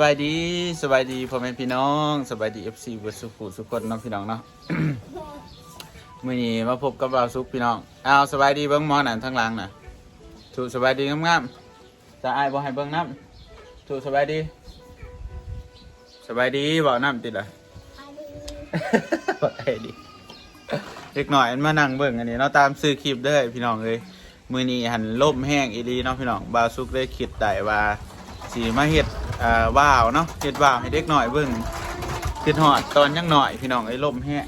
มาจากสบายดีสบายดีพ่อแม่พี่น้องสบายดีเอฟซีบุสุขุสุขคนเน้องพี่น้องเนาะ มื่อนี้มาพบกับเราวซุกพี่น้องอ้าวสบายดีเบิ้งหมอนั่นทั้งหลังน่ะถูกสบายดีงามๆจะอายบ่ให้เบิ้งน้ำถูกสบายดี สบายดีบอกน้ำติดละสบายดีเด็กหน่อยมันมานั่งเบิ่งอันนี้เนาะตามซื้อคลิปเด้อพี่น้องเลยมือนี้หันล่มแห้งอีดีเนาะพี่น้องบาวซุกได้คิดได้ว่าสีมาเฮ็ด อ่าว่าวเนาะเฮ็ดว่าวให้เด็กหน่อยเบิ่งคิดหอดตอนยังหน่อยพี่น้องไอ้ลมแห้ง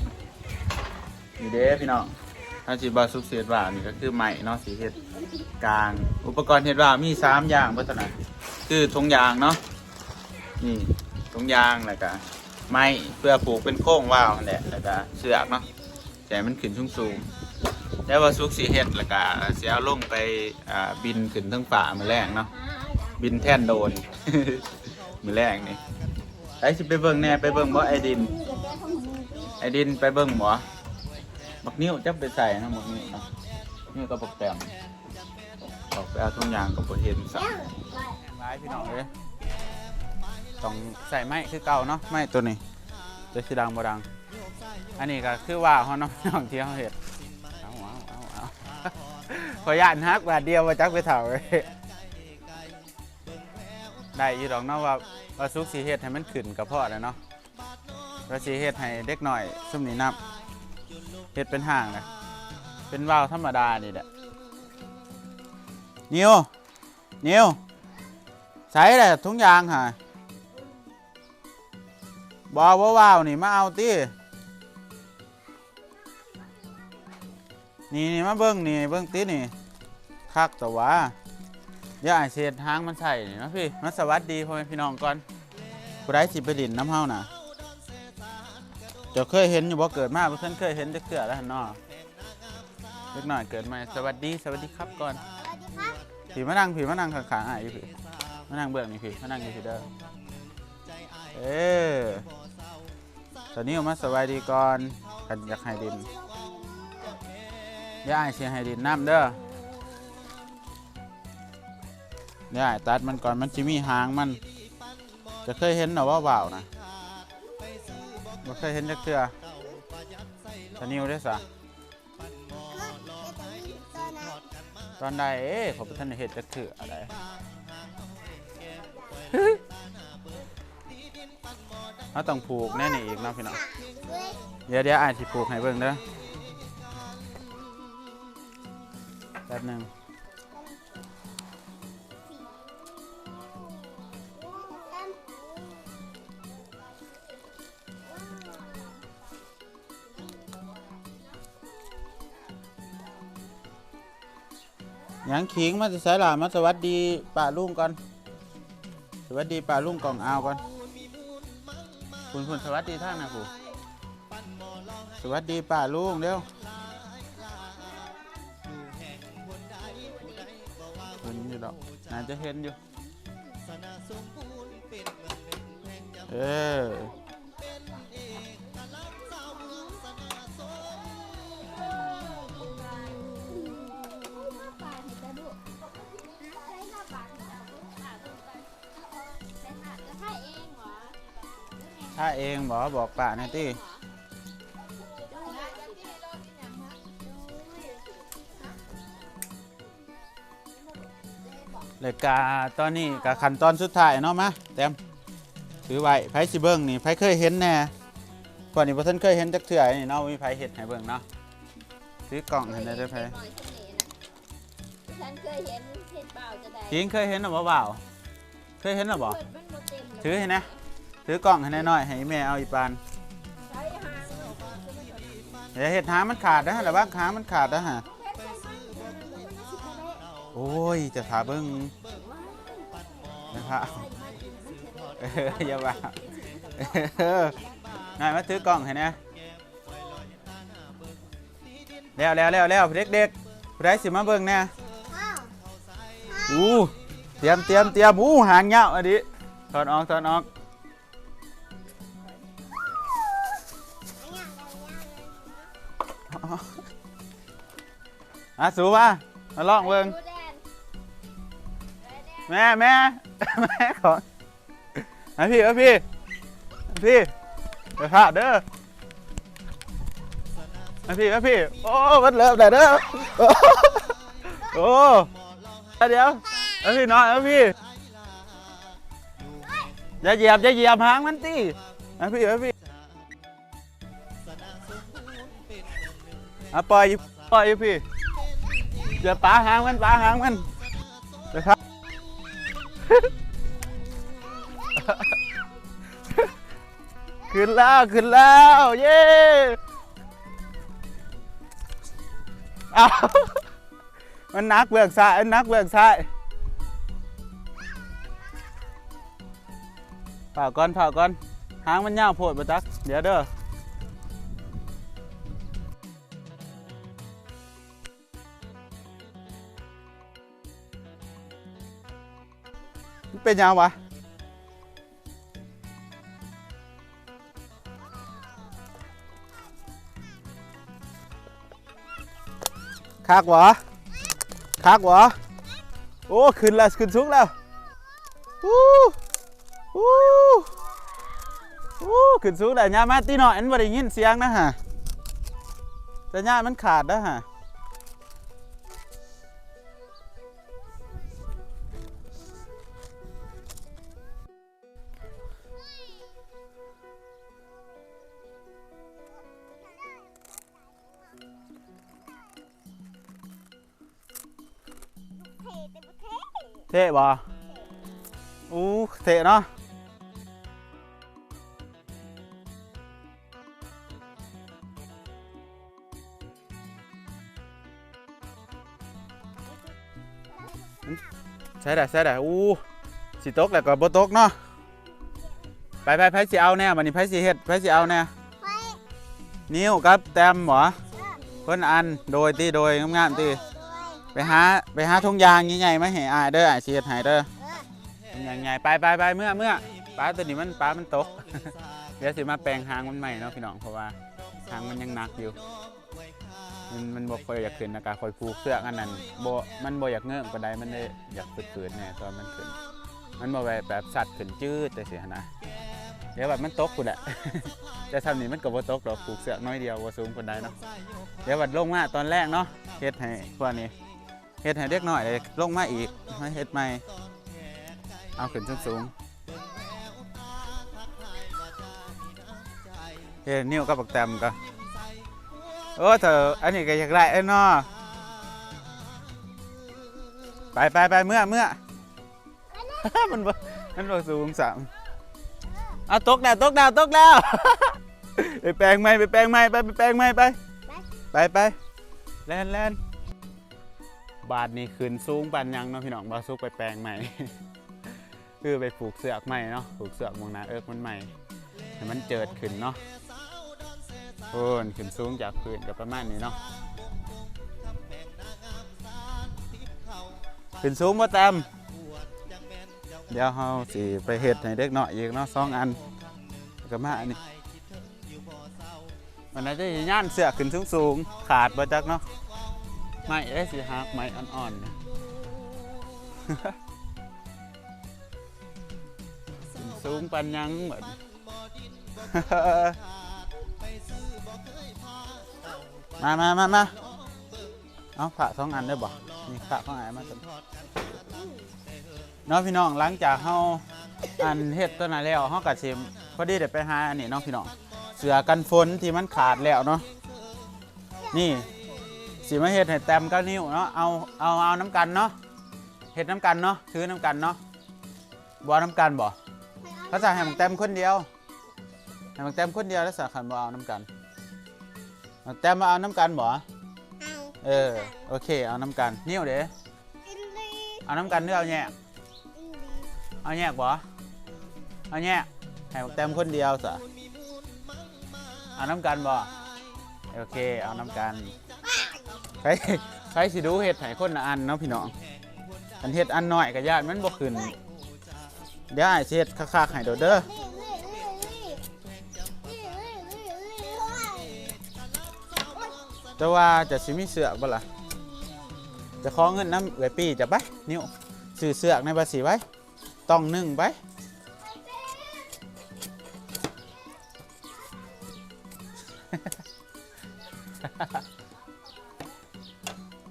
นี่เด้พี่น้องถ้าสิบาวซุกเสียดว่าวนี่ก็คือใหม่เนาะสีเฮ็ดกลางอุปกรณ์เฮ็ดว่าวมีสามอย่างเพื่อนนะคือทงยางเนาะนี่ทงยางแล้วก็ไม้เพื่อปลูกเป็นโค้งว่าวนั่นแหละแล้วก็เสือกเนาะแต่มันขึ้นสูงสูงๆแล้วว่าซุกสีเฮ็ดแล้วก็สิเอาลงไปอ่าบินขึ้นทั้งป่ามือแรงเนาะบินแท่นโดน มือแรงนี่ไอ้สิไปเบิ่งแน่ไปเบิ่งบ่ไอดิน ไอดินไปเบิ่งบ่บักนิ้วจับไปใส่นะบักนิ้วเนาะนิ้วก็ปกแปมออกไปเอาทุกอย่างก็บ่เห็นซะร้ายพี่น้องเอ้ยต้องใส่ไม้คือเก่าเนาะไม้ตัวนี้จะสิดังบ่ดัง อันนี้ก็คือว่าเขาน้องน้องที่เขาเห็ดเอาเอาเอาเอาขออนุญาตฮักบาทเดียวมาจักไปเถ่าเลย ได้อยี่ดอกเนาะว่าว่าซุกสีเฮ็ดให้มันขึ้นกับพ่อแล้วเนาะว่าสีเฮ็ดให้เด็กหน่อยซุ่มนี้นับเฮ็ดเป็นห่างนะเป็นว่าวธรรมดานี่แหละนิวนิวใส่เลยทุงยางหะบอกว่าว่าวนี่มาเอาตินี่นี่มาเบิ้งนี่เบิ้งติดนี่คักแต่ว่า ย่าไอเศษหางมันใส่นี่เนาะพี่มาสวัสดีพ่อแม่พี่น้องก่อนผู้ใดสิไปดินน้ำเฮาน่ะเจะเคยเห็นอยู่บ่เกิดมาบ่เพิ่นเคยเห็นจักเทื่อแล้วหั่นเนาะเล็กน้อยเกิดมาสวัสดีสวัสดีครับก่อนผีมานั่งผีมานั่งข้างๆอ้ายอยู่พี่มานั่งเบื้องนี่พี่มานั่งอยู่พี่เด้อเออตอนนี้เอามาสวัสดีก่อนกันอยากให้ดินย่าไอเสียให้ดินน้ำเด้อ ย่าไอ้ตัดมันก่อนมันจะมีหางมัน จะเคยเห็นหรอว่าเบาวนะบ่เคยเห็นจักเทื่อตะนิวได้สะตอนใดเอ๊ะขอประทานเห็ดจักเทืออะไรเขาต้องผูกแน่นี่อีกนะพี่น้องเดี๋ยวเดี๋ยวอ่านสิผูกให้เบิ่งเด้อแป๊บหนึ่ง ยังขิงมาจะใส่หลามาสวัสดีป่าลุงก่อน สวัสดีป่าลุงกล่องอาวก่อนคุณคุณสวัสดีท่านนะผู้สวัสดีป่าลุงเร็วเห็นอยู่ดอกน่าจะเห็นอยู่ เออ ถ้าเองบอกบอกป่าหน่อยติเลยกาตอนนี้กาขั้นตอนสุดท้ายเนาะมาเต็มถือไว้ไผสิเบิ้งนี่ไผเคยเห็นแน่ก่อนนี้พ่ท่านเคยเห็นจักเถื่อนี่เนาะมีไผเห็ดให้เบิ้งเนาะซื้อกล่องให้ได้เด้อไผฉันเคยเห็นเห็ดเปล่าจะได้จริงเคยเห็นหรือเปล่าเคยเห็นหรือเปล่าเปิดมันบ่เต็มเลยถือให้นะ ถือกล่องให้หน่อยๆให้แม่เอาอีปานใช้หางออกมาคือมันเดี๋ยวเห็ดหางมันขาดนะฮะหรือว่าหางมันขาดนะฮะโอ้ยจะถาเบิ้งนะครับเอออย่าว่าเออนายมาถือกล่องให้นะแล้วแล้วแล้วแล้วเด็กๆผู้ใดสิมาเบิ้งแน่อู้เตรียมเตรียมเตรียมอู้หางเงาอันนี้ถอดออกถอดออก อะสูมามาลองเบิ้งดูแดนแม่แม่แม่ของมาพี่มาพี่มาพี่เดี๋ยวพาเด้อมาพี่มาพี่โอ้มันเริ่มแล้วเด้อโอ้โอ้เดี๋ยวมาพี่น้อยมาพี่อย่าเหยียบอย่าเหยียบหางมันตีมาพี่มาพี่อะปล่อยปล่อยพี่ อย่าปาหางมันปาหางมันเดี๋ยวครับ ขึ้นแล้วขึ้นแล้วเย้อ้ามันนักเบือกซ้ายมันนักเบือกซ้ายเผาก่อนเผาก่อนหางมันยาวโพดบ่จัก เดี๋ยวเด้อ เป็นยังวะคักวะคักวะโอ้ขึ้นแล้วขึ้นสูงแล้ววู้วู้วู้ขึ้นสูงแล้วย่ามาตีหน่อยอันบ่ได้ยินเสียงนะฮะแต่ย่ามันขาดนะฮะ เท่บ่อู้เท่เนาะใช่ได้ใช่ได้อู้สิตกแล้วก็บ่ตกเนาะไปไปไผสิเอาแน่บัดนี้ไผสิเฮ็ดไผสิเอาแน่นิ้วกับแต้มหมอเพิ่นอันโดยตีโดยงามๆตี ไปหาไปหาทงยางใหญ่ๆมาให้อายเด้ออายสิเฮ็ดให้เด้อทงยางใหญ่ไปไปไปเมื่อเมื่อปลาตัวนี้มันปลามันตก เดี๋ยวสิมาแปลงหางมันใหม่เนาะพี่น้องเพราะว่าหางมันยังหนักอยู่ มันมันบ่คอยอยากขึ้นนะกะค่อยผูกเสื้ออันนั้นบ่มันบ่อยากเงื่อนปานใดมันได้อยากฝืดๆแน่ตอนมันขึ้น มันบ่แบบแบบสัตว์ขึ้นจืดแต่สิหั้นะเดี๋ยวแบบมันตกพุ่นแหละแต่ทำนี้มันก็บ่ตกดอกผูกเสื้อน้อยเดียวบ่สูงปานใดเนาะเดี๋ยวบัดลงมาตอนแรกเนาะเฮ็ดให้พวกนี้ เฮ็ดให้เด็กหน่อยเลยลงมาอีกให้เฮ็ดใหม่ เอาขึ้นสูงๆเฮ็ดนิ้วกับปักแตมก็โอ้เธออันนี้ก็อยากได้เอ้นาะไปไปไปเมื่อเมื่อมันมันบ่สูงสามเอาตกแล้วตกแล้วตกแล้วไปแปลงใหม่ไปแปลงใหม่ไปไปแปลงใหม่ไปไปไปแลนแลน บาทนี่ขึ้นสูงปันยังเนาะพี่น้องบาซุกไปแปลงใหม่ คือไปผูกเสือกใหม่เนาะผูกเสือกมองนาเอิกมันใหม่ให้มันเจิดขึ้นเนาะโอ้นขึ้นสูงจากพื้นกับประมาณนี้เนาะขึ้นสูงมาแต้มเดี๋ยวเฮาสิไปเฮ็ดให้เด็กหน่อยอีกเนาะสองอันแล้วก็มาอันนี้มันน่าจะย่านเสือกขึ้นสูงสูงๆขาดบ่จักเนาะ ไม่ได้สิฮักไม้อ่อนๆนะสูงปันยังเหมือนมามามามาเอาผ่าสองอันได้บ่นี่ผ่าสองอันมาสิน้องพี่น้องหลังจากเฮาอันเฮ็ดตัวนั้นแล้วเฮาก็สิพอดีได้ไปหาอันนี้น้องพี่น้องเสือกันฝนที่มันขาดแล้วเนาะนี่ สีมาเห็ดให้แต้มเก้านิ้วเนาะเอาเอาเอาน้ำกันเนาะเห็ดน้ำกันเนาะถือน้ำกันเนาะบ่น้ำกันบ่ภาษาให้มังแต้มคนเดียวให้มังแต้มคนเดียวแล้วสาขันบ่เอาน้ำกันมังแต้มมาเอาน้ำกันบ่เออโอเคเอาน้ำกันนิ้วเด้เอาน้ำกันหรือเอาแยกเอาแยกบ่เอาแยกให้มังแต้มคนเดียวสะเอาน้ำกันบ่โอเคเอาน้ำกัน ใครใครสิดูเห็ดไห้คนละอันเนาะพี่น้องอันเห็ดอันน้อยกับญาติมันบ่ขึ้นเดี๋ยวไอ้าติเฮ็ดคักๆให้โดดเด้อแต่ว่าจะสิมีเสือกบ่ล่ะจะขอเงินน้ำเอื้อยปี้จะไปนิ้วซื้อเสือกในภาษีไว้ต้องหนึ่งไป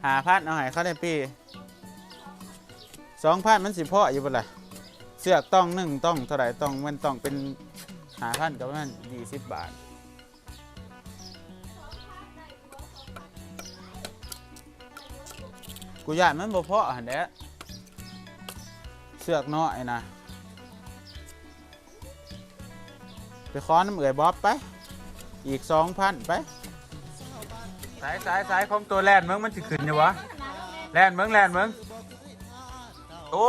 หาพันเอาให้เขาได้ปีสองพันมันสิพ่ออยู่บ่ล่ะเสือกต้องหนึ่งต้องเท่าไหร่ต้องมันต้องเป็นหาพันกับมันยี่สิบบาทกูอยากมันบ่พอหันแหละเสือกน้อยนะไปขอน้ำเอื่อยบ๊อบไป อีกสองพันไป สายสายสายของตัวแลนเมืองมันจะขึ้นอยู่วะแลนเมืองแลนเมืองโอ้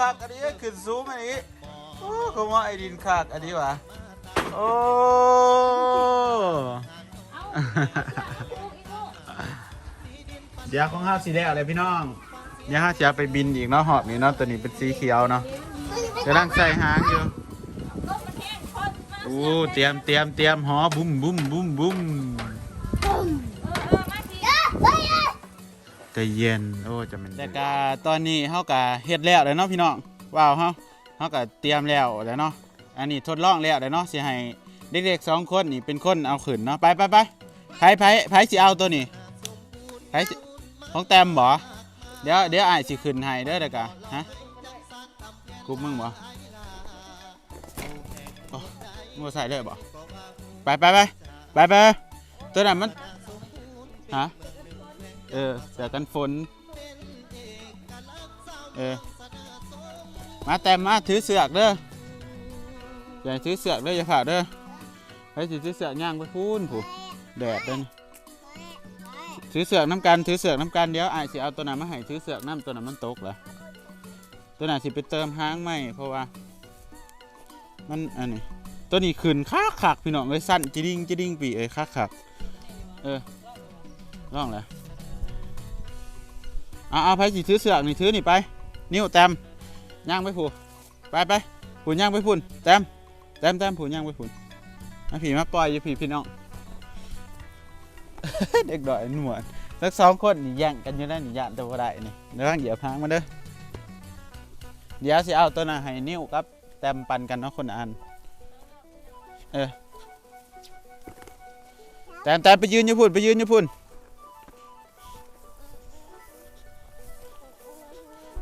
คักอันนี้ขึ้นสูงอันนี้โอ้เขาว่าไอ้ดินคักอันนี้วะโอ้เดี๋ยวของข้าวสีแดงอะไรพี่น้องเดี๋ยวข้าจะเอาไปบินอีกเนาะหอบนี่เนาะตัวนี้เป็นสีเขียวเนาะกำลังใส่หางอยู่โอ้เตรียมเตรียมเตรียมหอบุ้มบุ้มบุ้มบุ้ม เย็นโอ้จะเป็นแต่กาตอนนี้เฮากะเฮ็ดแล้วเลยเนาะพี่น้องว้าวเฮาเฮากะเตรียมแล้วแล้วเนาะอันนี้ทดลองแล้วเลยเนาะสิให้เด็กๆสองคนนี่เป็นคนเอาขึ้นเนาะไปไปไปไผไผไผสิเอาตัวนี้ไผสิของแต้มบ่เดี๋ยวเดี๋ยวอ้ายสิขึ้นให้เด้อเด้อกะฮะกูมึงบ่โมึงบ่ใส่เลยบ่ไปไปไปไปไปตัวนั้นมันฮะ เออเสือกันฝน เออ มาแต้มมาถือเสือกเด้ออย่าถือเสือกเด้ออย่าผ่าเด้อไปสิถือเสือกย่างไปพูนผู้แดดเด้อนี่ถือเสือกน้ำกันถือเสือกน้ำกันเดี๋ยวไอ้สิเอาตัวนั้นมาให้ถือเสือกน้ำตัวนั้นมันตกเหรอตัวนั้นสิไปเติมห้างไม่เพราะว่า มันอันนี้ตัวนี้ขึ้นคักคักพี่น้องเลยสั้นจิดิ่งจิดิ่งปีเอ้ยคักคักเออลองเลย เอาเอาไปสิถือเสือกนี่ถือนี่ไป นิ้วแต้มย่างไปผูไปไปผูย่างไปพุ่นแต้มแต้มแต้มผูย่างไปพุ่นมาผีมาปล่อยอยู่ผีพี่น้องเด็กดอยหนวดสักสองคนนี่แย่งกันอยู่แล้วนี่ยานตัวได้นี่เดี๋ยวเหยียบหางมาเด้อเดี๋ยวสิเอาตัวน่ะให้นิ้วกับ แต้มปันกันเนาะคนอันเออแต้มแต้มไปยืนอยู่พุ่นไปยืนอยู่พุ่น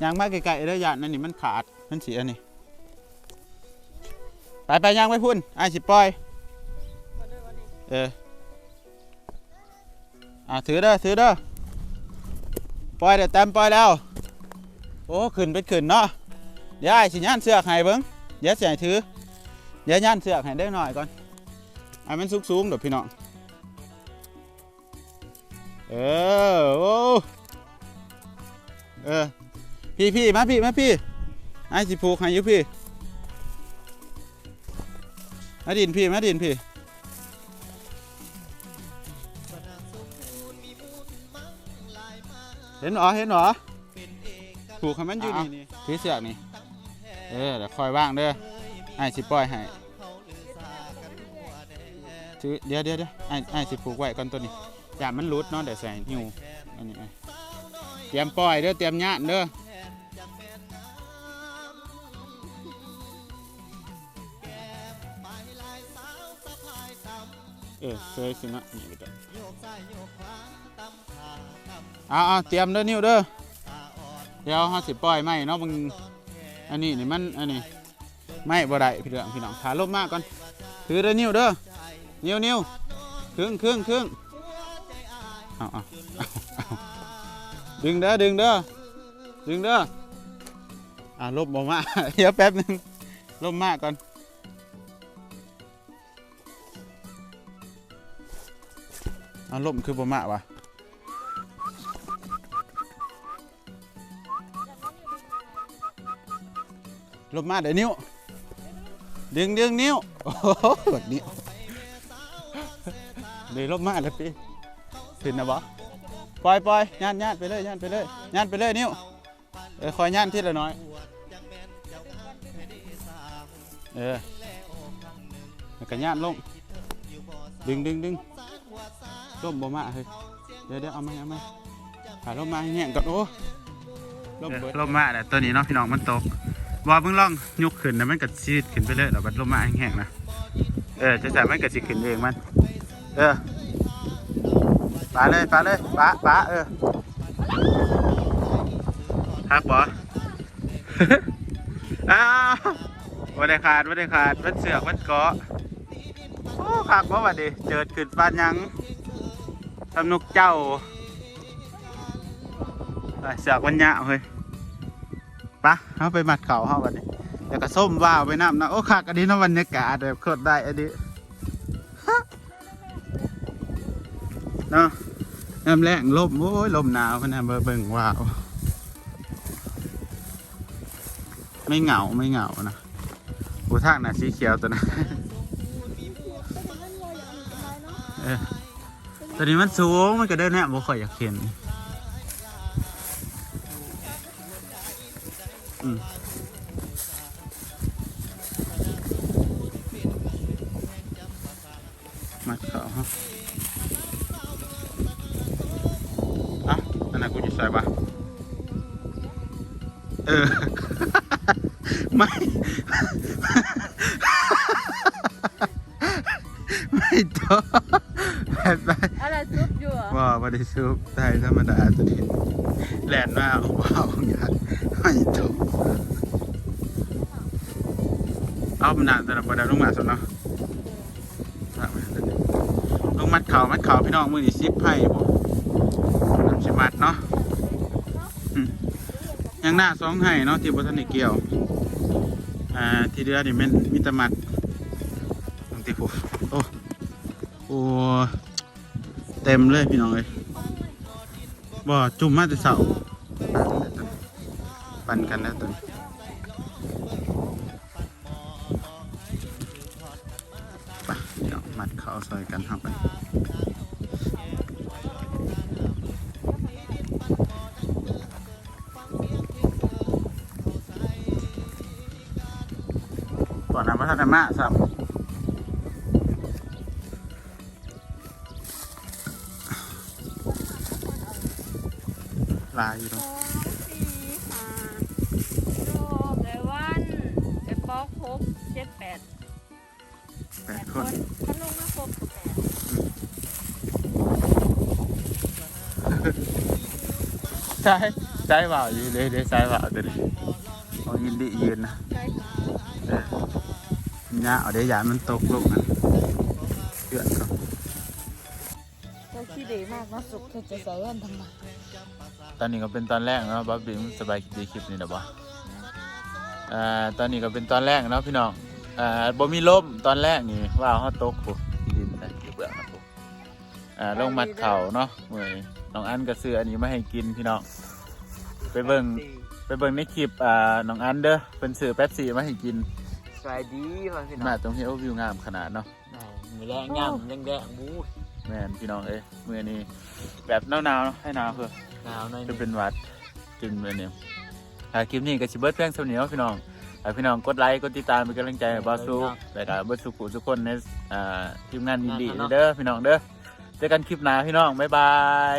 ยางมาไกลๆเด้อยานนั่นนี่มันขาดมันเสียนี่ไปไปยางไปพุ่นไอ้สิปล่อยเอออะถือเด้อถือเด้อปล่อยเดี๋ยวเต็มปล่อยแล้วโอ้ขึ้นเป็นขึ้นเนาะเดี๋ยวไอ้สิย่านเสือกให้เบิ้งเดี๋ยวสิให้ถือเดี๋ยวย่านเสือกให้ได้หน่อยก่อนไอ้มันสูงๆเดี๋ยวพี่น้องเออโอ้เออ พี่พี่มาพี่มาพี่ไอ้สิผูกให้อยู่พี่มาดินพี่มาดินพี่เห็นหรอเห็นหรอผูกให้มันอยู่นี่นี่ถือเสือกนี่เออเดี๋ยวคอยว่างเด้อไอ้ายสิปล่อยให้ถือเดี๋ยวเดี๋ยวเดี๋ยวไอ้ไอ้สิผูกไว้ก่อนตัวนี้อย่ามันหลุดเนาะเดี๋ยวใส่หิวอันนี้เตรียมปล่อยเด้อเตรียมญาติเด้อ ออเคยสินะนี่ไปก่อนเอาเอาเตรียมเด้อนิ้วเด้อเดี๋ยวห้าสิปล่อยไม้เนาะมึงอันนี้นี่มันอันนี้ไม่บ่ได้พี่เดืองพี่น้องขาลบมากก่อนถือเด้อนิ้วเด้อนิ้วนิ้วครึ่งครึ่งครึ่งเอาเอาเอาเอาดึงเด้อดึงเด้อดึงเด้ออ่าลบบ่มาเดี๋ยวแป๊บหนึงลบมากก่อน อาลบคือบ่มาวะลบมาเดี๋ยวนิ้ว ดึงดึงนิ้ว โอ้โหแบบนี้เดี๋ยลบมาแล้วพี่ขึ้นนะบอปล่อยปล่อยย่านย่านไปเลยย่านไปเลยย่านไปเลยนิ้วเออคอยย่านทีละน้อย เออแล้วก็ย่านลง ดึงดึงดึง ร่มบ่มาเฮ้ยเดี๋ยวเดี๋ยวเอามาเอามาหาร่มมาให้แห้งก่อนโอ้ร่มเบิดร่มมาแต่ตัวนี้เนาะพี่น้องมันตกว่าเพิ่งลองยกขึ้นนะมันก็ซีดขึ้นไปเลยแล้วบัดลมมาแห้งๆนะเออจะใส่มันก็สิขึ้นเองมัน เออปาเลยปาเลยปาปาเออฮักบ่อ้าวไม่ได้ขาดไม่ได้ขาดมันเสือกมันเกาะโอ้คักบ่ว่าดิเจิดขึ้นปานยัง ทำนกเจ้าไปเสือกมันยะเฮ้ยปะเอาไปมัดเข่าเฮาบัดนี้แล้วก็ส้มว่าวไปน้ำนะโอ้คักอันนี้นาะบรรยากาศแบบโคตรได้อันนี้เนาะน้ำแรงลมโอ้ยลมหนาวพนะเบอร์เบิ่งว้าวไม่เหงาไม่เหงานะกูทางน่ะสีเขียวตัวนะเออ ตัวนี้มันสูงมันก็เดินแน่บ่ค่อยอยากเห็นอืมมัดเขาฮะอะอันนั้นกูจะใส่ปะเออ ไม่ ไม่ต่อแบบไป อะไรซุปอยู่อ่ะว่าบริสุทธิ์ไทยธรรมดาตัวนี้แลนมาเอาเบาอย่างนั้ไม่ต่อเอามันานแต่ละประเดี๋ยวลงมาสุดเนาะฝากไว้ตัวนี้ลงมัดเข่ามัดเข่าพี่น้องมือนี่ซิปให้ผมน้ำชิมัดเนาะยังหน้าสองให้เนาะที่บทันได้เกี่ยว อ่าที่เรือนี่แมันมีแตมัดบางทีผมโอ้โอ้เต็มเลยพี่น้องเลย บ่จุ่มมาแต่เสาปั่นกันแล้วตัวนี้ไปเดี๋ยวมัดเขาซอยกันเข้าไปก่อนนะพัฒนามาสับ อยู่สเนาะองสี่ห้าโลไก่วันไก่ป๊อกครบเจ็ดแปดแปดคนถ้าลงมาครบแปดใช่ใช่เปล่าอยู่เลยเลยใช่เปล่าตัวนี้เอายินดียืนนะใช่เออเนี่ยเอาเดี๋ยวยานมันตกลงนะเดือดก่อนเราขี้เดมากนะสุกเธอจะใส่แว่นทำไม ตอนนี้ก็เป็นตอนแรกเนาะบ๊อบบี้มันสบายดีคลิปนี้นะบ่อ่าตอนนี้ก็เป็นตอนแรกเนาะพี่น้องอ่าบ่มีลมตอนแรกนี่ว่าเขาตกปุ๊บดินนะที่เบื้องนะปุ๊บอ่าลงมัดเข่าเนาะเมื่อยน้องอันก็ซื้ออันนี้มาให้กินพี่น้องไปเบิ่งไปเบิ่งในคลิปอ่าน้องอันเด้อเป็นซื้อแป๊บซี่มาให้กินสวัสดีพ่อพี่น้มาองตรงที่โอวิวงามขนาดเนาะมือแรงย่ำยังแดงบูแม่นพี่น้องเอ้ยมื่อนี้แบบหนาวๆเนาะให้หนาวเพื่อ หนาวหน่อยจะเป็นหวัดจึงมื่อนี้อ่าคลิปนี้ก็สิเบิร์ดเพียงเท่านี้เนาะพี่น้องอ่าพี่น้องกดไลค์กดติดตามเป็นกำลังใจให้บอสซูและก็เบิร์ดสุขุทุกคนในอ่าทีมงานดีๆเด้อพี่น้องเด้อเจอกันคลิปหน้าพี่น้องบ๊ายบาย